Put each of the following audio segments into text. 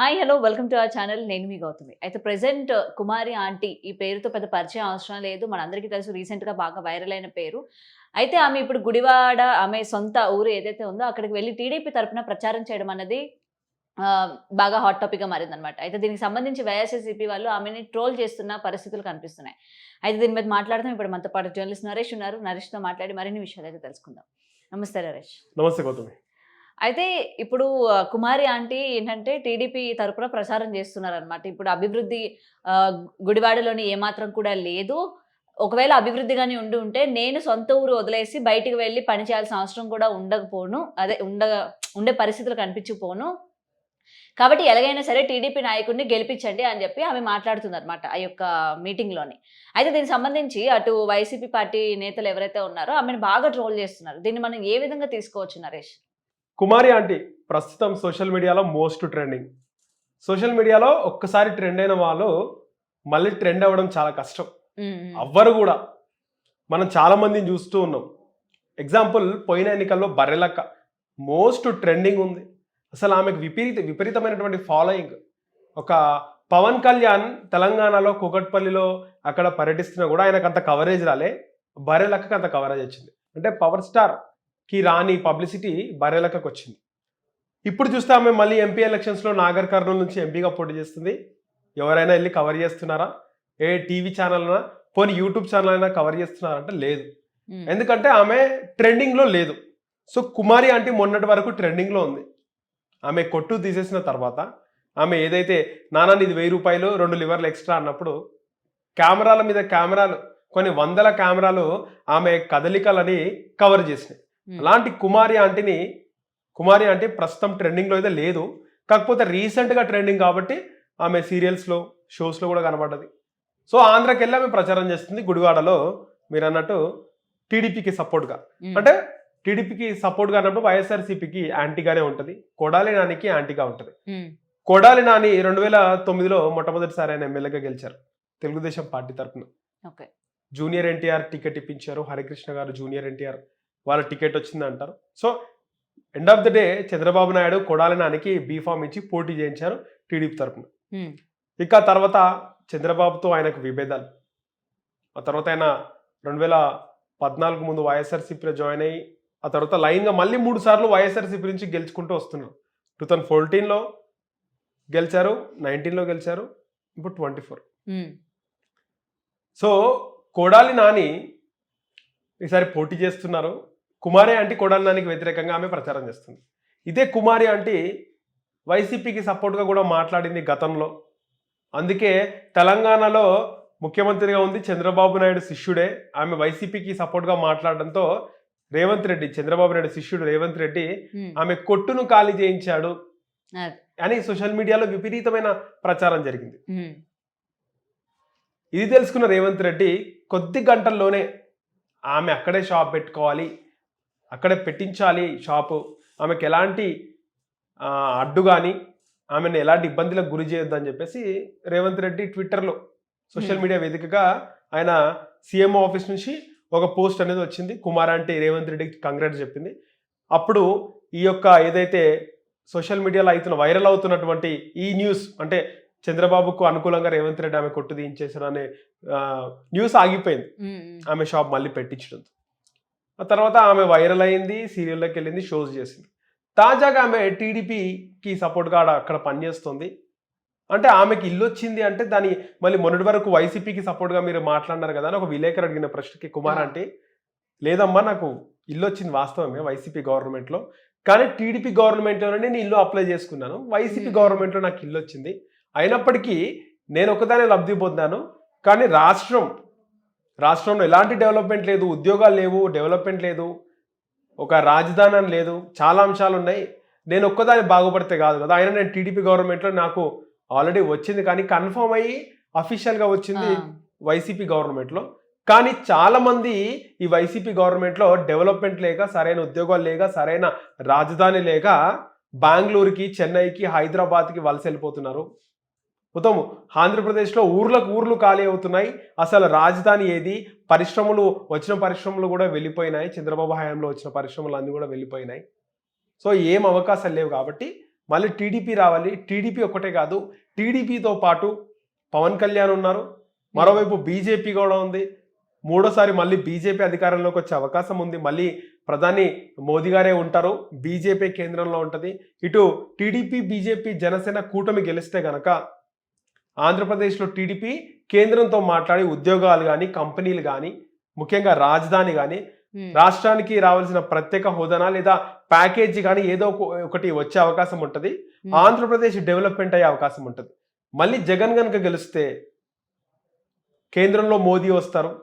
Hi hello welcome to our channel నేను మీ గౌతమి. అయితే ప్రెసెంట్ కుమారి ఆంటీ ఈ పేరుతో పెద్ద పరిచయం అవసరం లేదు. మనందరికీ తెలుసు రీసెంట్గా గా బాగా వైరల్ అయిన పేరు. అయితే ఆమె ఇప్పుడు గుడివాడ ఆమె సొంత ఊరు ఏదైతే ఉందో అక్కడికి వెళ్ళి టీడీపీ తరఫున ప్రచారం చేయడం అన్నది బాగా హాట్ టాపిక్గా మారిందనమాట అయితే దీనికి సంబంధించి వైఎస్ఎస్సీపీ వాళ్ళు ఆమెని ట్రోల్ చేస్తున్న పరిస్థితులు కనిపిస్తున్నాయి. అయితే దీని మీద మాట్లాడదాం. ఇప్పుడు మనతో పాటు జర్నలిస్ట్ నరేష్ ఉన్నారు. నరేష్తో మాట్లాడి మరిన్ని విషయాలు అయితే తెలుసుకుందాం. నమస్తే నరేష్. నమస్తే గౌతమి. అయితే ఇప్పుడు కుమారి ఆంటీ ఏంటంటే టీడీపీ తరపున ప్రచారం చేస్తున్నారనమాట ఇప్పుడు అభివృద్ధి గుడివాడలోని ఏమాత్రం కూడా లేదు. ఒకవేళ అభివృద్ధిగానే ఉండి ఉంటే నేను సొంత ఊరు వదిలేసి బయటికి వెళ్ళి పని చేయాల్సిన అవసరం కూడా ఉండకపోను. అదే ఉండ ఉండే పరిస్థితులు కనిపించకపోను కాబట్టి ఎలాగైనా సరే టీడీపీ నాయకుడిని గెలిపించండి అని చెప్పి ఆమె మాట్లాడుతుంది అనమాట ఆ యొక్క మీటింగ్లోని. అయితే దీనికి సంబంధించి అటు వైసీపీ పార్టీ నేతలు ఎవరైతే ఉన్నారో ఆమెను బాగా ట్రోల్ చేస్తున్నారు. దీన్ని మనం ఏ విధంగా తీసుకోవచ్చు నరేష్? కుమారి ఆంటీ ప్రస్తుతం సోషల్ మీడియాలో మోస్ట్ ట్రెండింగ్. సోషల్ మీడియాలో ఒక్కసారి ట్రెండ్ అయిన వాళ్ళు మళ్ళీ ట్రెండ్ అవ్వడం చాలా కష్టం. ఎవ్వరు కూడా. మనం చాలా మందిని చూస్తూ ఉన్నాం. ఎగ్జాంపుల్ పోయిన ఎన్నికల్లో బర్రెలక్క. మోస్ట్ ట్రెండింగ్ ఉంది. అసలు ఆమెకు విపరీత విపరీతమైనటువంటి ఫాలోయింగ్. ఒక పవన్ కళ్యాణ్ తెలంగాణలో కూకట్పల్లిలో అక్కడ పర్యటిస్తున్నా కూడా ఆయనకు అంత కవరేజ్ రాలే. బర్రెలక్కకి అంత కవరేజ్ వచ్చింది. అంటే పవర్ స్టార్. కి రాని పబ్లిసిటీ బర్రెలక్కకు వచ్చింది ఇప్పుడు చూస్తే ఆమె మళ్ళీ ఎంపీ ఎలక్షన్స్లో నాగర్ కర్నూలు నుంచి ఎంపీగా పోటీ చేస్తుంది. ఎవరైనా వెళ్ళి కవర్ చేస్తున్నారా? ఏ టీవీ ఛానల్ అయినా పోనీ యూట్యూబ్ ఛానల్ అయినా కవర్ చేస్తున్నారంటే లేదు. ఎందుకంటే ఆమె ట్రెండింగ్లో లేదు. సో కుమారి ఆంటీ మొన్నటి వరకు ట్రెండింగ్లో ఉంది. ఆమె కొట్టు తీసేసిన తర్వాత ఆమె ఏదైతే నానా ఇది వెయ్యి రూపాయలు రెండు లివర్లు ఎక్స్ట్రా అన్నప్పుడు కెమెరాల మీద కెమెరాలు కొన్ని వందల కెమెరాలు ఆమె కదలికలని కవర్ చేసినాయి. అలాంటి కుమారి ఆంటీని కుమారి ఆంటీ ప్రస్తుతం ట్రెండింగ్లో అయితే లేదు. కాకపోతే రీసెంట్గా ట్రెండింగ్ కాబట్టి ఆమె సీరియల్స్లో షోస్లో కూడా కనబడ్డది. సో ఆంధ్రాకి వెళ్ళి ఆమె ప్రచారం చేస్తుంది గుడివాడలో. మీరు అన్నట్టు టీడీపీకి సపోర్ట్గా. అంటే టీడీపీకి సపోర్ట్గా అన్నప్పుడు వైఎస్ఆర్సీపీకి యాంటీగానే ఉంటుంది. కొడాలి నానికి యాంటీగా ఉంటుంది. కొడాలి నాని రెండు వేల తొమ్మిదిలో మొట్టమొదటిసారి ఆయన ఎమ్మెల్యేగా గెలిచారు. తెలుగుదేశం పార్టీ తరఫున జూనియర్ ఎన్టీఆర్ టికెట్ ఇప్పించారు. హరికృష్ణ గారు జూనియర్ ఎన్టీఆర్. వాళ్ళ టికెట్ వచ్చింది అంటారు. So end of the day Chandrababu Naidu Kodali నానికి బీఫామ్ ఇచ్చి పోటీ చేయించారు టీడీపీ తరఫున ఇక తర్వాత చంద్రబాబుతో ఆయనకు విభేదాలు. ఆ తర్వాత ఆయన రెండు వేల పద్నాలుగు ముందు వైఎస్ఆర్సీపీలో జాయిన్ అయ్యి ఆ తర్వాత లైన్గా మళ్ళీ మూడు సార్లు వైఎస్ఆర్సీపీ నుంచి గెలుచుకుంటూ వస్తున్నారు. టూ థౌజండ్ ఫోర్టీన్లో గెలిచారు నైన్టీన్లో గెలిచారు ఇప్పుడు twenty four so Kodali Nani ఈసారి పోటీ చేస్తున్నారు. కుమారి ఆంటీ కొడాలి నానికి వ్యతిరేకంగా ఆమె ప్రచారం చేస్తుంది. ఇదే కుమారి ఆంటీ వైసీపీకి సపోర్ట్గా కూడా మాట్లాడింది గతంలో. అందుకే తెలంగాణలో ముఖ్యమంత్రిగా ఉంది చంద్రబాబు నాయుడు శిష్యుడే. ఆమె వైసీపీకి సపోర్ట్గా మాట్లాడడంతో రేవంత్ రెడ్డి చంద్రబాబు నాయుడు శిష్యుడు రేవంత్ రెడ్డి ఆమె కొట్టును ఖాళీ చేయించాడు. అని సోషల్ మీడియాలో విపరీతమైన ప్రచారం జరిగింది. ఇది తెలుసుకున్న రేవంత్ రెడ్డి కొద్ది గంటల్లోనే ఆమె అక్కడే షాప్ పెట్టుకోవాలి అక్కడే పెట్టించాలి షాపు. ఆమెకు ఎలాంటి అడ్డు కానీ ఆమెను ఎలాంటి ఇబ్బందులకు గురి చేయొద్దని చెప్పేసి రేవంత్ రెడ్డి ట్విట్టర్లో సోషల్. మీడియా వేదికగా ఆయన సీఎం ఆఫీస్ నుంచి ఒక పోస్ట్ అనేది వచ్చింది. కుమార్ అంటే రేవంత్ రెడ్డికి కంగ్రాట్స్ చెప్పింది. అప్పుడు ఈ యొక్క ఏదైతే సోషల్ మీడియాలో అవుతున్న వైరల్ అవుతున్నటువంటి ఈ న్యూస్ అంటే చంద్రబాబుకు అనుకూలంగా రేవంత్ రెడ్డి ఆమె కొట్టు దించేసారు అనే న్యూస్ ఆగిపోయింది. ఆమె షాప్ మళ్ళీ పెట్టించడంతో ఆ తర్వాత ఆమె వైరల్ అయింది సీరియల్లోకి వెళ్ళింది షోస్ చేసింది. తాజాగా ఆమె టీడీపీకి సపోర్ట్గా అక్కడ పనిచేస్తుంది. అంటే ఆమెకి ఇల్లు వచ్చింది అంటే దాని మళ్ళీ మొన్నటి వరకు వైసీపీకి సపోర్ట్గా మీరు మాట్లాడినారు కదా అని ఒక విలేకరు అడిగిన ప్రశ్నకి కుమార్ అంటే లేదమ్మా నాకు ఇల్లు వచ్చింది వాస్తవమే వైసీపీ గవర్నమెంట్లో. కానీ టీడీపీ గవర్నమెంట్లోనే నేను ఇల్లు అప్లై చేసుకున్నాను. వైసీపీ. గవర్నమెంట్లో నాకు ఇల్లు వచ్చింది. అయినప్పటికీ నేను ఒకదానే లబ్ధి పొందాను. కానీ రాష్ట్రం రాష్ట్రంలో ఎలాంటి డెవలప్మెంట్ లేదు ఉద్యోగాలు లేవు డెవలప్మెంట్ లేదు ఒక రాజధాని అని లేదు చాలా అంశాలు ఉన్నాయి. నేను ఒక్కదాన్ని బాగుపడితే కాదు కదా. అయినా నేను టీడీపీ గవర్నమెంట్లో నాకు ఆల్రెడీ వచ్చింది. కానీ కన్ఫర్మ్ అయ్యి అఫీషియల్గా వచ్చింది వైసీపీ గవర్నమెంట్లో. కానీ చాలా మంది ఈ వైసీపీ గవర్నమెంట్లో డెవలప్మెంట్ లేక సరైన ఉద్యోగాలు లేక సరైన రాజధాని లేక బెంగళూరుకి చెన్నైకి హైదరాబాద్కి వలస వెళ్ళిపోతున్నారు. మొత్తం ఆంధ్రప్రదేశ్లో ఊర్లకు ఊర్లు ఖాళీ అవుతున్నాయి. అసలు రాజధాని ఏది? పరిశ్రమలు వచ్చిన పరిశ్రమలు కూడా వెళ్ళిపోయినాయి. చంద్రబాబు హయాంలో వచ్చిన పరిశ్రమలు అన్నీ కూడా వెళ్ళిపోయినాయి. సో ఏం అవకాశాలు లేవు కాబట్టి మళ్ళీ టీడీపీ రావాలి. టీడీపీ ఒకటే కాదు టీడీపీతో పాటు పవన్ కళ్యాణ్ ఉన్నారు. మరోవైపు బీజేపీ కూడా ఉంది. మూడోసారి మళ్ళీ బీజేపీ అధికారంలోకి వచ్చే అవకాశం ఉంది. మళ్ళీ ప్రధాని మోదీ గారే ఉంటారు. బీజేపీ కేంద్రంలో ఉంటుంది. ఇటు టీడీపీ బీజేపీ జనసేన కూటమి గెలిస్తే గనక ఆంధ్రప్రదేశ్లో టీడీపీ కేంద్రంతో మాట్లాడి ఉద్యోగాలు కానీ కంపెనీలు కానీ ముఖ్యంగా రాజధాని కానీ రాష్ట్రానికి రావాల్సిన ప్రత్యేక హోదానా లేదా ప్యాకేజీ కానీ ఏదో ఒక- ఒకటి వచ్చే అవకాశం ఉంటుంది. ఆంధ్రప్రదేశ్ డెవలప్మెంట్ అయ్యే అవకాశం ఉంటుంది. మళ్ళీ జగన్ గనుక గెలిస్తే కేంద్రంలో మోదీ వస్తారు.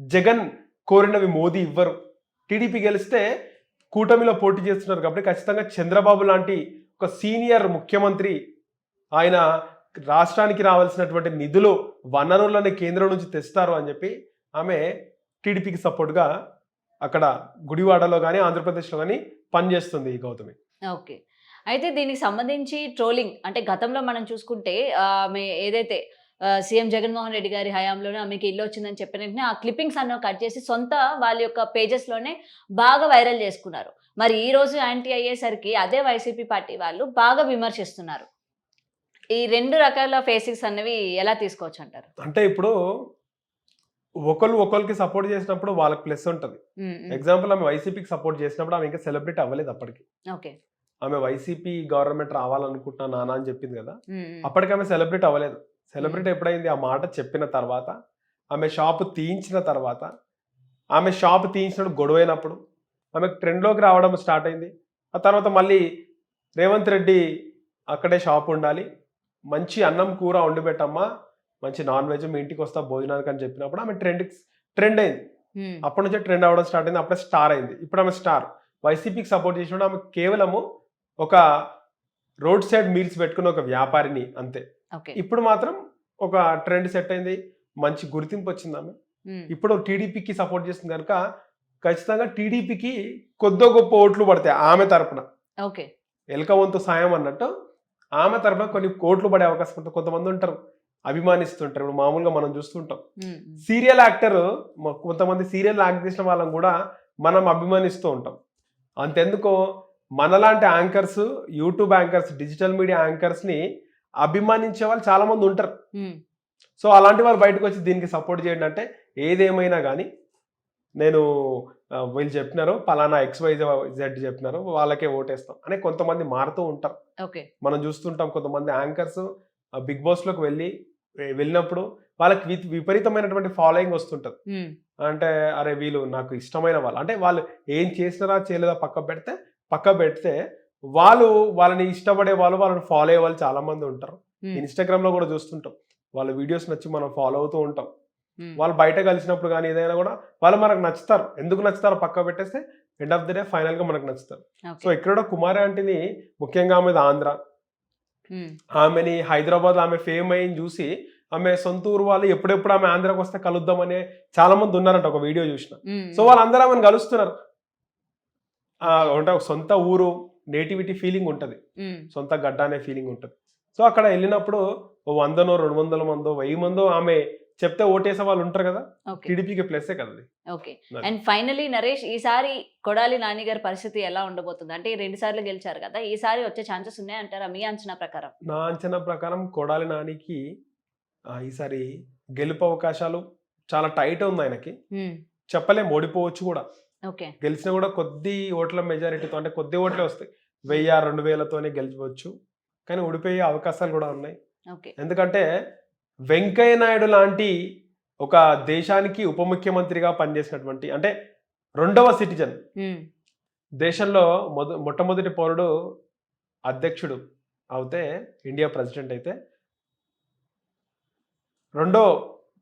జగన్ కోరినవి మోదీ ఇవ్వరు. టీడీపీ గెలిస్తే కూటమిలో పోటీ చేస్తున్నారు కాబట్టి ఖచ్చితంగా చంద్రబాబు లాంటి ఒక సీనియర్ ముఖ్యమంత్రి ఆయన రాష్ట్రానికి రావాల్సినటువంటి నిధులు వనరులను కేంద్రం నుంచి తెస్తారు అని చెప్పి ఆమె టీడీపీకి సపోర్ట్గా అక్కడ గుడివాడలో కానీ ఆంధ్రప్రదేశ్లో కానీ పనిచేస్తుంది ఈ గౌతమి. ఓకే. అయితే దీనికి సంబంధించి ట్రోలింగ్ అంటే గతంలో మనం చూసుకుంటే ఆమె ఏదైతే సీఎం జగన్మోహన్ రెడ్డి గారి హయాంలోనే ఆమెకి ఇల్లు వచ్చిందని చెప్పిన వెంటనే ఆ క్లిప్పింగ్స్ అన్న కట్ చేసి సొంత వాళ్ళ యొక్క పేజెస్లోనే బాగా వైరల్ చేసుకున్నారు. మరి ఈ రోజు యాంటీ అయ్యేసరికి అదే వైసీపీ పార్టీ వాళ్ళు బాగా విమర్శిస్తున్నారు. ఈ రెండు రకాల ఫేసింగ్స్ అన్నవి ఎలా తీసుకోవచ్చు అంటారు అంటే ఇప్పుడు ఒకళ్ళు ఒకరికి సపోర్ట్ చేసినప్పుడు వాళ్ళకి ప్లస్ ఉంటుంది. ఎగ్జాంపుల్ ఆమె వైసీపీకి సపోర్ట్ చేసినప్పుడు ఆమె ఇంకా సెలబ్రిటీ అవ్వలేదు అప్పటికి. ఓకే. ఆమె వైసీపీ గవర్నమెంట్ రావాలనుకుంటున్నా నాన్న అని చెప్పింది కదా అప్పటికి ఆమె సెలబ్రిటీ అవ్వలేదు. సెలబ్రిటీ ఎప్పుడైంది? ఆ మాట చెప్పిన తర్వాత ఆమె షాప్ తీయించిన తర్వాత ఆమె షాప్ తీయించినప్పుడు గొడవైనప్పుడు ఆమె ట్రెండ్లోకి రావడం స్టార్ట్ అయింది. ఆ తర్వాత మళ్ళీ రేవంత్ రెడ్డి అక్కడే షాప్ ఉండాలి మంచి అన్నం కూర వండి పెట్టమ్మా మంచి నాన్ వెజ్ మీ ఇంటికి వస్తా భోజనానికి అని చెప్పినప్పుడు ఆమె ట్రెండ్ ట్రెండ్ అయింది. అప్పటి నుంచే ట్రెండ్ అవ్వడం స్టార్ట్ అయింది అప్పుడే స్టార్ అయింది. ఇప్పుడు ఆమె స్టార్ వైసీపీకి సపోర్ట్ చేసినప్పుడు ఆమె కేవలము ఒక రోడ్ సైడ్ మీల్స్ పెట్టుకున్న ఒక వ్యాపారిని అంతే. ఇప్పుడు మాత్రం ఒక ట్రెండ్ సెట్ అయింది మంచి గుర్తింపు వచ్చింది ఆమె. ఇప్పుడు టీడీపీకి సపోర్ట్ చేస్తుంది కనుక ఖచ్చితంగా టీడీపీకి కొద్దో గొప్ప ఓట్లు పడతాయి ఆమె తరపున. ఓకే. ఎలక వంతు సాయం అన్నట్టు ఆమె తరపున కొన్ని కోట్లు పడే అవకాశం ఉంటుంది. కొంతమంది ఉంటారు అభిమానిస్తుంటారు. ఇప్పుడు మామూలుగా మనం చూస్తుంటాం. సీరియల్ యాక్టర్ కొంతమంది సీరియల్ యాక్ట్ చేసిన వాళ్ళని కూడా మనం అభిమానిస్తూ ఉంటాం. అంతెందుకో మనలాంటి anchors YouTube anchors digital media యాంకర్స్ని అభిమానించే వాళ్ళు చాలా మంది ఉంటారు సో అలాంటి వాళ్ళు బయటకు వచ్చి దీనికి సపోర్ట్ చేయండి అంటే ఏదేమైనా కానీ నేను వీళ్ళు చెప్పినారు పలానా ఎక్స్ వై జెడ్ చెప్పినారు వాళ్ళకే ఓటేస్తాం అని కొంతమంది మారుతూ ఉంటారు. మనం చూస్తుంటాం కొంతమంది యాంకర్స్ బిగ్ బాస్లోకి వెళ్ళి వె- వెళ్ళినప్పుడు వాళ్ళకి విపరీతమైనటువంటి ఫాలోయింగ్ వస్తుంటుంది. అంటే అరే వీళ్ళు నాకు ఇష్టమైన వాళ్ళు. అంటే వాళ్ళు ఏం చేసినారా చేయలేదా పక్క పెడితే పక్క పెడితే వాళ్ళు వాళ్ళని ఇష్టపడే వాళ్ళు వాళ్ళని ఫాలో అయ్యే వాళ్ళు చాలా మంది ఉంటారు. ఇన్స్టాగ్రామ్లో కూడా చూస్తుంటాం. వాళ్ళ వీడియోస్ నచ్చి మనం ఫాలో అవుతూ ఉంటాం. వాళ్ళు బయట కలిసినప్పుడు కానీ ఏదైనా కూడా వాళ్ళు మనకు నచ్చుతారు. ఎందుకు నచ్చుతారో పక్క పెట్టేస్తే ఎండ్ ఆఫ్ ది డే ఫైనల్గా మనకు నచ్చుతారు. సో ఇక్కడ కుమారి ఆంటీని ముఖ్యంగా ఆమెది ఆంధ్ర. ఆమెని హైదరాబాద్ ఆమె ఫేమ్ అయింది చూసి ఆమె సొంత ఊరు వాళ్ళు ఎప్పుడెప్పుడు ఆమె ఆంధ్రాకి వస్తే కలుద్దామనే చాలా మంది ఉన్నారంట ఒక వీడియో చూసిన. సో వాళ్ళందరూ ఆమెను కలుస్తున్నారు. అంటే సొంత ఊరు నేటివిటీ ఫీలింగ్ ఉంటుంది. సొంత గడ్డ అనే ఫీలింగ్ ఉంటుంది. సో అక్కడ వెళ్ళినప్పుడు ఓ వందనో రెండు వందల మందో వెయ్యి మందో ఆమె చెప్తే ఓటేసే వాళ్ళు ఉంటారు కదా. టీడీపీకి ప్లస్సే కదా ఓకే. అండ్ ఫైనలీ నరేష్ ఈసారి కొడాలి నాని గారి పరిస్థితి ఎలా ఉండబోతుంది? అంటే ఈ రెండు సార్లు గెలిచారు కదా ఈసారి వచ్చే ఛాన్సెస్ ఉన్నాయంటారా మీ అంచనా ప్రకారం? నా అంచనా ప్రకారం కొడాలి నానికి ఈసారి గెలుపు అవకాశాలు చాలా టైట్ ఉంది ఆయనకి. చెప్పలేం ఓడిపోవచ్చు కూడా. ఓకే. గెలిచినా కూడా కొద్ది ఓట్ల మెజారిటీతో అంటే కొద్ది ఓట్లే వస్తాయి. వెయ్యి రెండు వేలతోనే గెలిచవచ్చు. కానీ ఓడిపోయే అవకాశాలు కూడా ఉన్నాయి. ఓకే. ఎందుకంటే వెంకయ్య నాయుడు లాంటి ఒక దేశానికి ఉప ముఖ్యమంత్రిగా పనిచేసినటువంటి అంటే రెండవ సిటిజన్. దేశంలో మొద మొట్టమొదటి పౌరుడు అధ్యక్షుడు అవుతే ఇండియా ప్రెసిడెంట్ అయితే రెండో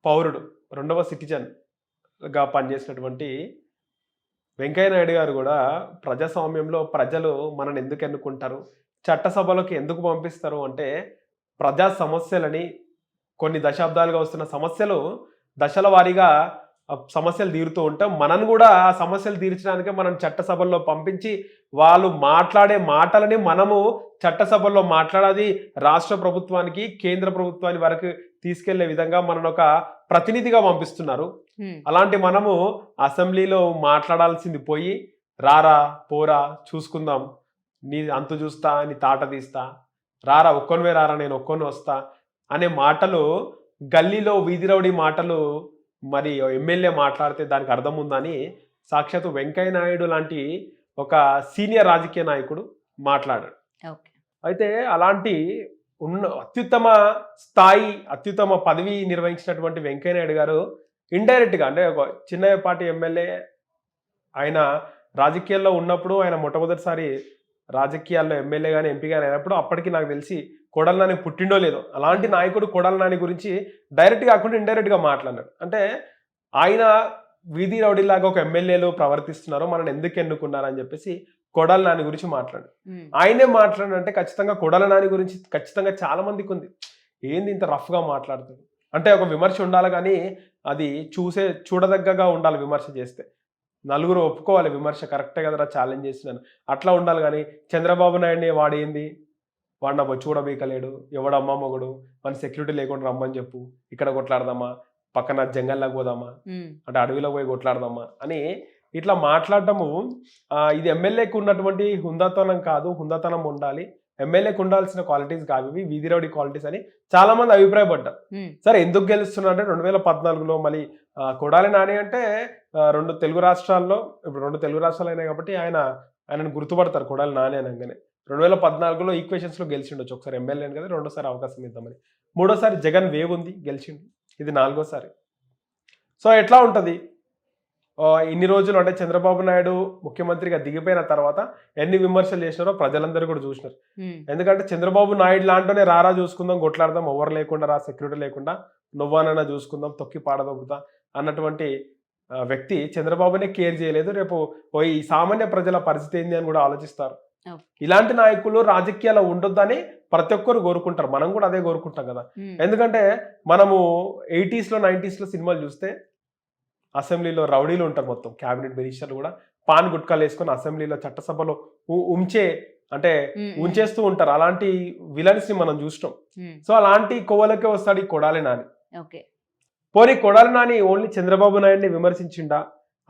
పౌరుడు రెండవ సిటిజన్గా పనిచేసినటువంటి వెంకయ్య నాయుడు గారు కూడా ప్రజాస్వామ్యంలో ప్రజలు మనల్ని ఎందుకు ఎన్నుకుంటారు చట్టసభలోకి ఎందుకు పంపిస్తారు అంటే ప్రజా సమస్యలని కొన్ని దశాబ్దాలుగా వస్తున్న సమస్యలు దశల వారీగా సమస్యలు తీరుతూ ఉంటాం. మనను కూడా ఆ సమస్యలు తీర్చడానికే మనం చట్టసభల్లో పంపించి వాళ్ళు మాట్లాడే మాటలని మనము చట్టసభల్లో మాట్లాడాది రాష్ట్ర ప్రభుత్వానికి కేంద్ర ప్రభుత్వాన్ని వరకు తీసుకెళ్ళే విధంగా మనను ఒక ప్రతినిధిగా పంపిస్తున్నారు. అలాంటి మనము అసెంబ్లీలో మాట్లాడాల్సింది పోయి రారా పోరా చూసుకుందాం. నీ అంతు చూస్తా నీ తాట తీస్తా. రారా ఒక్కొనివే రారా నేను ఒక్కొని వస్తా. అనే మాటలు గల్లీలో వీధి రౌడీ మాటలు మరి ఎమ్మెల్యే మాట్లాడితే దానికి అర్థం ఉందని సాక్షాత్తు వెంకయ్య నాయుడు లాంటి ఒక సీనియర్ రాజకీయ నాయకుడు మాట్లాడాడు. అయితే అలాంటి ఉన్న అత్యుత్తమ స్థాయి అత్యుత్తమ పదవి నిర్వహించినటువంటి వెంకయ్య నాయుడు గారు ఇండైరెక్ట్గా అంటే ఒక చిన్నపాటి ఎమ్మెల్యే ఆయన రాజకీయాల్లో ఉన్నప్పుడు ఆయన మొట్టమొదటిసారి రాజకీయాల్లో ఎమ్మెల్యే కానీ ఎంపీ కానీ అయినప్పుడు అప్పటికి నాకు తెలిసి కొడల నాని పుట్టిండో లేదో అలాంటి నాయకుడు కొడల నాని గురించి డైరెక్ట్ కాకుండా ఇండైరెక్ట్గా మాట్లాడినాడు. అంటే ఆయన వీధి రౌడీలాగా ఒక ఎమ్మెల్యేలు ప్రవర్తిస్తున్నారు మనల్ని ఎందుకు ఎన్నుకున్నారని చెప్పేసి కొడాల నాని గురించి మాట్లాడు. ఆయనే మాట్లాడంటే ఖచ్చితంగా కొడాల నాని గురించి ఖచ్చితంగా చాలా మందికి ఉంది. ఏంది ఇంత రఫ్గా మాట్లాడుతుంది అంటే ఒక విమర్శ ఉండాలి కానీ అది చూసే చూడదగ్గగా ఉండాలి విమర్శ చేస్తే. నలుగురు ఒప్పుకోవాలి విమర్శ కరెక్టే కదరా ఛాలెంజ్ చేసినాను. అట్లా ఉండాలి కానీ చంద్రబాబు నాయుడిని వాడేంది వాడు నా బొచ్చు కూడా బీకలేడు ఎవడమ్మా మొగుడు? మన సెక్యూరిటీ లేకుండా రమ్మని చెప్పు. ఇక్కడ కొట్లాడదామా? పక్కన జంగల్లోకి పోదామా? అంటే అడవిలో పోయి కొట్లాడదామా? అని ఇట్లా మాట్లాడటము ఇది ఎమ్మెల్యేకి ఉన్నటువంటి హుందాతనం కాదు హుందాతనం ఉండాలి. ఎమ్మెల్యేకి ఉండాల్సిన క్వాలిటీస్ కావు వీధి రౌడీ క్వాలిటీస్ అని చాలా మంది అభిప్రాయపడ్డారు సరే ఎందుకు గెలుస్తున్నా అంటే రెండు వేల పద్నాలుగులో మళ్ళీ కొడాలి నాని అంటే రెండు తెలుగు రాష్ట్రాల్లో ఇప్పుడు రెండు తెలుగు రాష్ట్రాలు అయినాయి కాబట్టి ఆయన ఆయనను గుర్తుపడతారు కొడాలి నాని అనగానే. రెండు వేల పద్నాలుగులో ఈక్వేషన్స్లో గెలిచిండొచ్చు. ఒకసారి ఎమ్మెల్యే కదా రెండోసారి అవకాశం ఇద్దామని. మూడోసారి జగన్ వేవ్ ఉంది గెలిచిండు. ఇది నాలుగోసారి. సో ఎట్లా ఉంటుంది? ఇన్ని రోజులు అంటే చంద్రబాబు నాయుడు ముఖ్యమంత్రిగా దిగిపోయిన తర్వాత ఎన్ని విమర్శలు చేసినారో ప్రజలందరూ కూడా చూసినారు. ఎందుకంటే చంద్రబాబు నాయుడు లాంటినే రారా చూసుకుందాం కొట్లాడదాం ఎవరు లేకుండా రా సెక్యూరిటీ లేకుండా నువ్వానైనా చూసుకుందాం తొక్కి పాడదొక్కుతా అన్నటువంటి వ్యక్తి చంద్రబాబునే కేర్ చేయలేదు. రేపు ఓ ఈ సామాన్య ప్రజల పరిస్థితి ఏంది అని కూడా ఆలోచిస్తారు. ఇలాంటి నాయకులు రాజకీయాల్లో ఉండొద్దని ప్రతి ఒక్కరు కోరుకుంటారు. మనం కూడా అదే కోరుకుంటాం కదా. ఎందుకంటే మనము ఎయిటీస్లో నైంటీస్లో సినిమాలు చూస్తే అసెంబ్లీలో రౌడీలు ఉంటారు మొత్తం క్యాబినెట్ మినిస్టర్లు కూడా. పాన్ గుట్కాలు వేసుకొని అసెంబ్లీలో చట్టసభలో ఉంచే అంటే ఉంచేస్తూ ఉంటారు. అలాంటి విలన్స్ని మనం చూసినాం సో అలాంటి కోవలకే వస్తాడు ఈ కొడాలి నాని. ఓకే. పోనీ కొడాలి నాని ఓన్లీ చంద్రబాబు నాయుడిని విమర్శించిండా?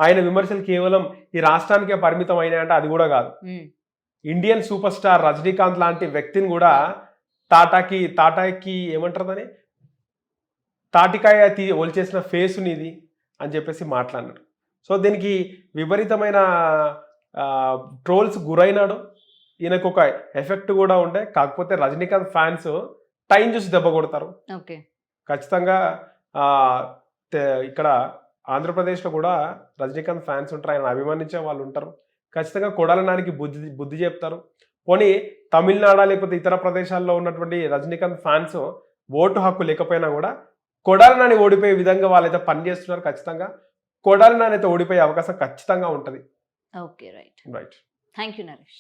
ఆయన విమర్శలు కేవలం ఈ రాష్ట్రానికే పరిమితం అయినాయంటే అది కూడా కాదు. ఇండియన్ సూపర్ స్టార్ రజనీకాంత్ లాంటి వ్యక్తిని కూడా టాటాకి టాటాకి ఏమంటారు దాన్ని? తాటికాయ తీ ఒలిచేసిన ఫేస్ నీది. అని చెప్పేసి మాట్లాడినాడు. సో దీనికి విపరీతమైన ట్రోల్స్ గురైనాడు. ఈయనకు ఒక ఎఫెక్ట్ కూడా ఉండే. కాకపోతే రజనీకాంత్ ఫ్యాన్స్ టైం చూసి దెబ్బ కొడతారు. ఓకే. ఖచ్చితంగా ఇక్కడ ఆంధ్రప్రదేశ్లో కూడా రజనీకాంత్ ఫ్యాన్స్ ఉంటారు. ఆయన అభిమానించే వాళ్ళు ఉంటారు. ఖచ్చితంగా కొడాల నానికి బుద్ధి బుద్ధి చెప్తారు. పోనీ తమిళనాడు లేకపోతే ఇతర ప్రదేశాల్లో ఉన్నటువంటి రజనీకాంత్ ఫ్యాన్స్ ఓటు హక్కు లేకపోయినా కూడా కొడాలి నాని ఓడిపోయే విధంగా వాళ్ళైతే పనిచేస్తున్నారు ఖచ్చితంగా. కొడాలి నాని అయితే ఓడిపోయే అవకాశం ఖచ్చితంగా ఉంటుంది. Okay right right thank you Naresh